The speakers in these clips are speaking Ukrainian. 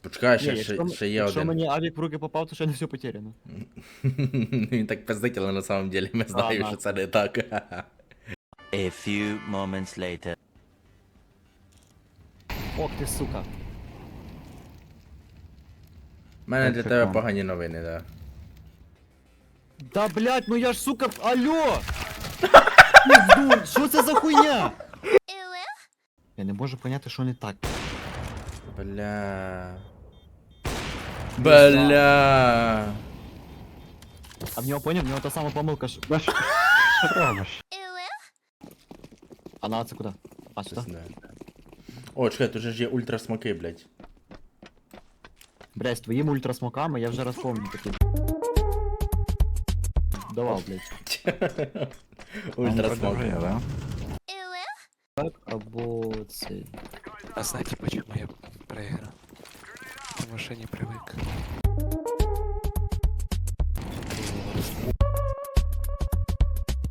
Почекай, ще, ще, якщо, ще є якщо один. мені авік в руки попав, то ще не все потеряно. Він так пиздить, але на самом деле ми знаємо, Ага. що це не так. A few moments later. Ох ти сука. У мене для тебе погані новини, да. Да блять, ну я ж сука. Алло! Що це за хуйня? Я не можу поняти, що не так. Бля. Бля. А в нього поняв, в нього та сама помилка ж. Да що що робиш? А на це куди? А, сюди? Щось не. О, чекай, тут же ж є ультрасмоки, блядь. Блять, з твоїми ультрасмоками я вже раз помню такі. Давав, блять. Ультрасмоки. Є, да? Так, або цей. А знаете, почему я проиграл? Что не привык.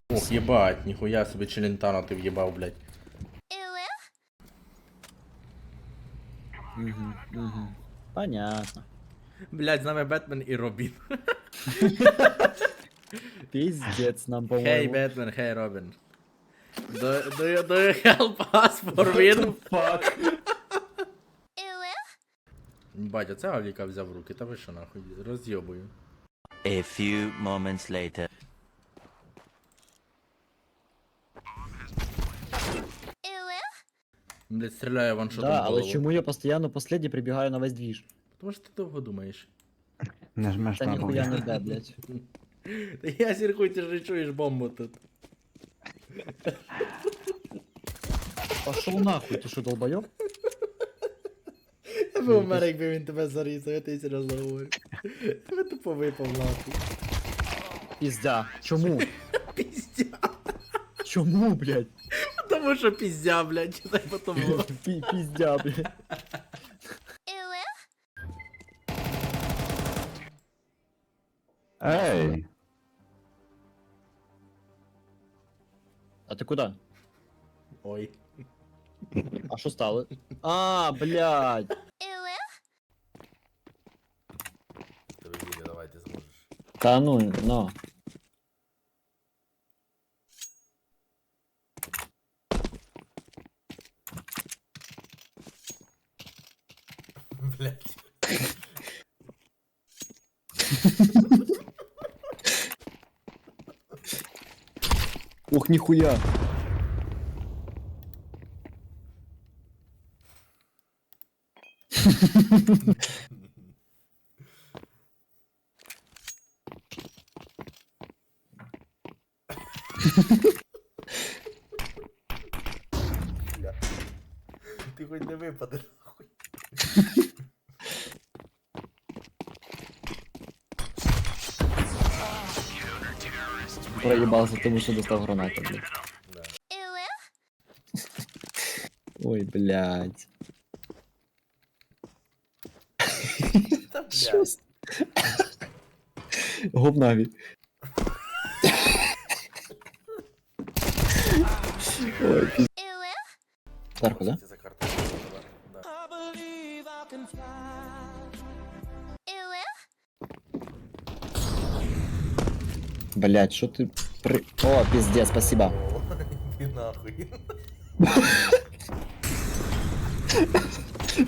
Ох, єбать, ніхуя собі челентано ти в'єбав, блядь. Угу, угу. Понятно. Блядь, з нами Бетмен і Робін. Пиздец нам, Хей, по-моєму. Бетмен, хей, Робін. Do, do, you, do you help us for win? Фак. Батя, це Авліка взяв в руки, та ви що нахуй, роз'єбую. A few moments later. Блядь, стріляю ваншотом Да, в але голову. чому я постійно последній прибігаю на весь двіж? Тому що ти довго думаєш. Не жмеш Та на ніхуя не де, блять. Та я сіркуй, ти ж не чуєш бомбу тут. Пошел нахуй, ти що, долбойоб? Я би умер, якби він тебе зарізав, я тобі серйозно говорю. Тебе тупо випав нахуй. Піздя. Чому? Піздя. Чому, блять? Тому що піздя, блядь, дай потому. Пі- Піздя, блять. Ей! А ти куди? Ой. А що стало? А, блядь. Тебе відео, давай, ти зможеш. Та ну, ну. Блядь. Ух, ніхуя. випаде, нахуй. Проїбався, тому що достав гранату, блядь. Ой, блядь. Та, Що блядь. з- Говнаві. Ой, піз... Зверху, да? Це. Да. Блядь, що ти при... О, пиздец, спасибо. О, Іди нахуй.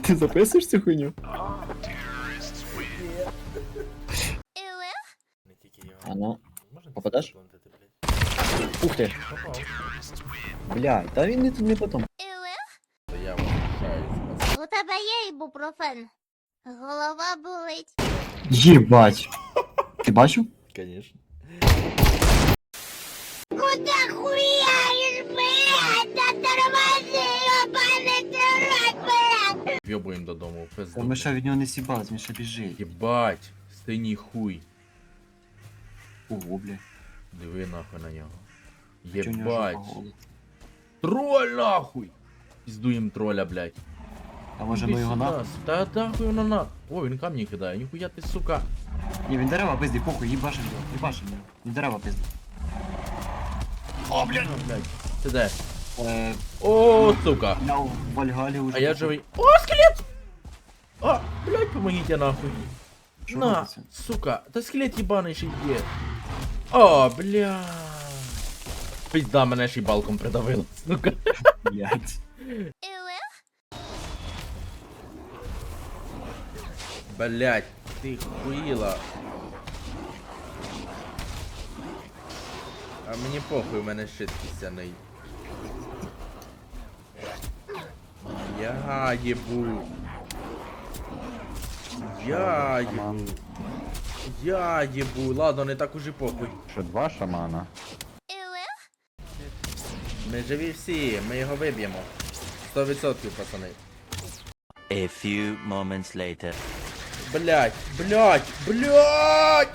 Ти записуєш цю хуйню? Не тільки його. А ну, Можна Попадеш? заплантити, блядь? ух ти. Попав. Блядь, та він не, не потом. У тебе є ібупрофен. Голова болить. Єбать. Ти бачив? Конечно. Куда хуяєш, блядь? Та тормози, йобаний дурак, блядь! В'єбуємо додому, пизду. Та ми ще від нього не сібались, він ще біжить. Єбать, стиній хуй. Ого, блядь. Диви нахуй на нього. Чого нього Єбать. гола? Троль нахуй! Піздуєм троля, блядь. А може ну його нахуй? Та нахуй воно на. О, він камні кидає, ніхуя ти, сука. Ні, він дерева пизді, похуй, їбашим його, їбашим його. Він дерева пизді. О, блядь, блядь. Ти де? Е, О, сука. я в Вальгалі уже. А я живий. О, скелет! А, блядь, помогите нахуй. Що На, робиться? сука, та скелет їбаний ще є. О, бля. Пизда, мене ще й балком придавило, сука. Блядь. Блять, ти хуїла. А мені похуй, у мене щит кістяний. Я єбу. Я. Шаман. Я єбу. Ладно, не так уже похуй. Що, два шамана? Ми живі всі, ми його виб'ємо. 100% пацани. A few moments later. Блять, блять, блять!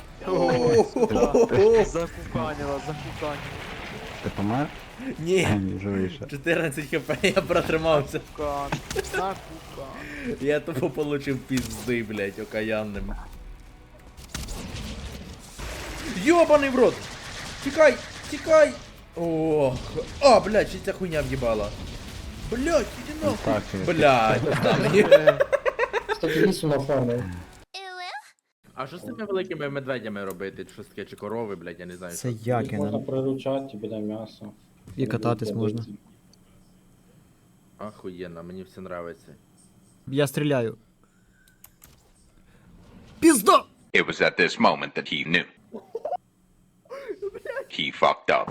Закуканила, закуканила. Ти помер? Ні, Ні, живий 14 хп, я протримався. Закукан. Я тупо получив пізди, блять, окаянним. Йобаний в рот! Тікай! Тікай! Ох! А, блять, ще ця хуйня в'їбала. Блять, іди нахуй! І- Блять, да, мені. Кстати, лісу нафармив. А що з тими великими медведями робити? Що таке, чи корови, блять, я не знаю. Це що. Їх я можна нам. приручати, буде м'ясо. І кататись можна. Охуєнно, мені все нравиться. Я стріляю. Пізда! It was at this moment that he knew. He fucked up.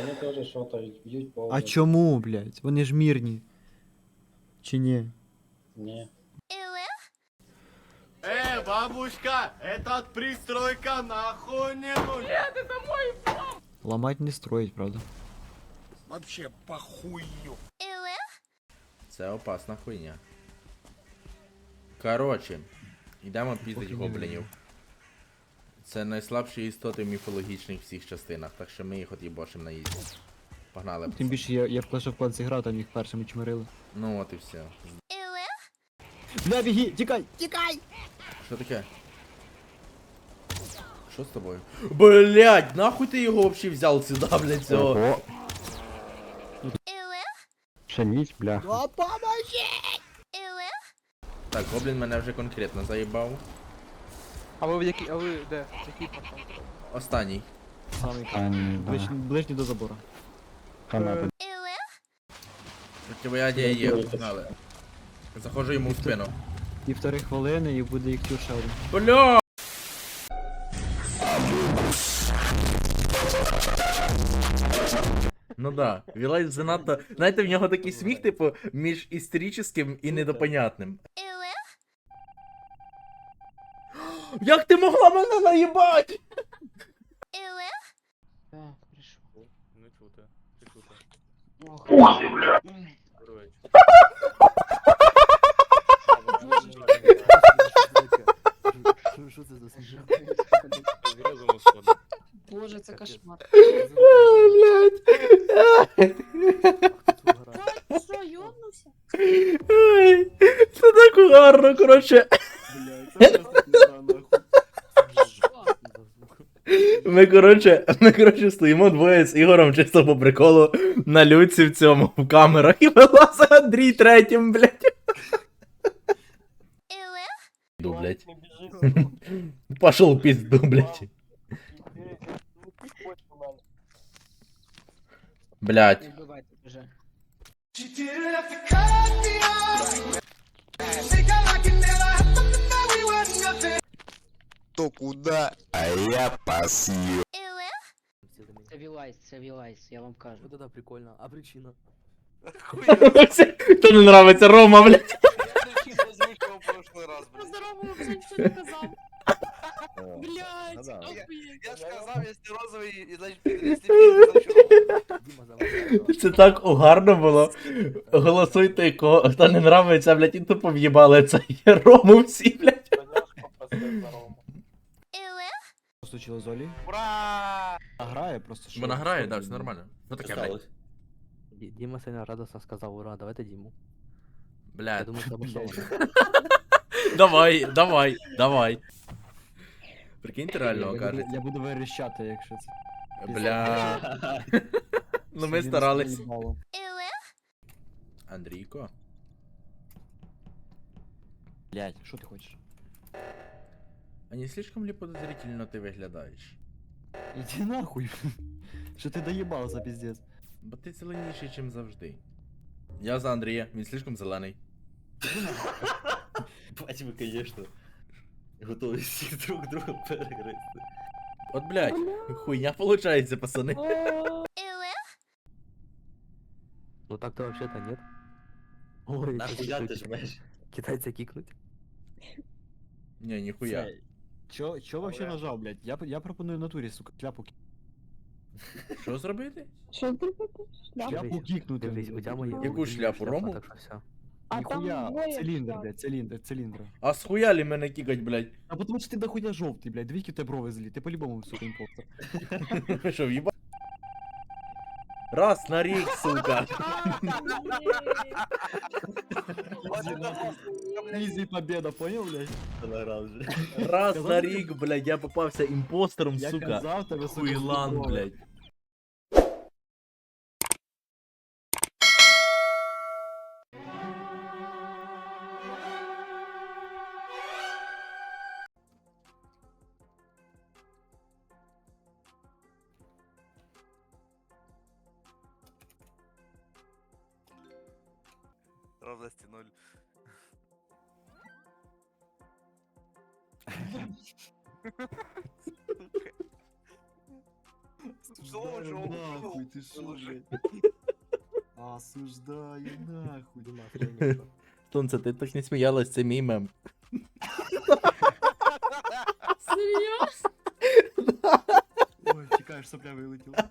Вони теж шотають, б'ють по А чому, блядь? Вони ж мірні. Чи ні? Ні. Э, бабушка, этот пристройка нахуй не нужен. Ламать не строїть, правда? Вообще похую. Це опасна хуйня. Короче, йдемо піздить гоблінів. Це найслабші істоти в міфологічних всіх частинах, так що ми їх от їбошим на ізі. Погнали. Тим більше я, я в Clash of Clans грав, там їх першими чмирили. Ну от і все. Бля, біги, тікай! Тікай! Що таке? Що з тобою? Блять, нахуй ти його вообще взяв сюди, блять, цього? Ого. Ніч, бляха. Так, гоблін мене вже конкретно заїбав. А ви в який, а ви де? Який портал? Останній. Самий А, ні, ближ, ближній до забору. Канапи. Противоядія є, погнали. Заходжу йому в спину. Півтори хвилини і буде їх один. Бля! Ну да, Вілайт занадто. Знаєте, в нього такий сміх, типу, між історичним і недопонятним. Як ти могла мене наїбать? Ну чути, ти чути. Що це за сміх? Боже, це кошмар. Блять. Що, йобнувся? Це так гарно, коротше. Ми, коротше, ми, коротше, стоїмо двоє з Ігорем чисто по приколу на люці в цьому, в камерах, і вилазить Андрій третім, блядь. Ду, блядь. Пошел в пизду, блядь. Блядь. Вбивайте вже. Це Вілайс, це Вілайс, я вам кажу. да, прикольно. А причина? Хто не нравиться, Рома, блядь. Про здорову вже ніхто не казав. Блять, охуєть. Я сказав, якщо розовий, значить піде, Це так угарно було. Голосуйте, кого хто не нравиться, блядь, і тупо в'їбали цей Рому всі, блядь. Що случилось з Олі? Ура! Грає просто що. Вона грає, да, все нормально. Що таке, блядь? Діма сильно радосно сказав, ура, давайте Діму. Я Блядь. думаю, це обосновано. Давай, давай, давай. Прикиньте Я реально буду, кажуть. я буду верещати, якщо це. Бля. Ну ми старались. Андрійко. Блять, що ти хочеш? А не слишком ли подозрительно ти виглядаєш? Іди нахуй. Що ти доїбався, піздець? Бо ти зеленіший, чим завжди. Я за Андрія, він слишком зелений. Бать ви, конечно. Готові всіх друг друга перегризти. От блядь, хуйня получається, пацани. Ну так-то вообще-то нет. Ой, Нахуя китай- ти жмеш? Китайца кикнуть. Ні, ніхуя. Це- Чо, чо вообще нажав, блядь? Я, я пропоную в натурі, сука, шляпу, ки- Що зробити? Що зробити? Шляпу. шляпу Дивись, кікнути. Дивись, у тебя є. Яку шляпу, Рому? Так що все. А там Ніхуя, двоє циліндр, блядь, циліндр, циліндр. А схуя ли мене кікать, блядь? А потому що ти дохуя жовтий, блядь, дві тебе брови злі, ти по-любому, сука, імпостер. Що, в'їба? Раз на рік, сука. Ізі победа, понял, блядь? Телеграм вже. Раз на рік, блядь, я попався імпостером, Я сука. казав тебе, сука, Хуйлан, брови. блядь. Ноль. Осуждаю нахуй, ты шо, блядь? Осуждаю нахуй. Сонце, ти так не сміялась, це мій мем. Серйозно? Ой, чекаєш, сопля вилетіла.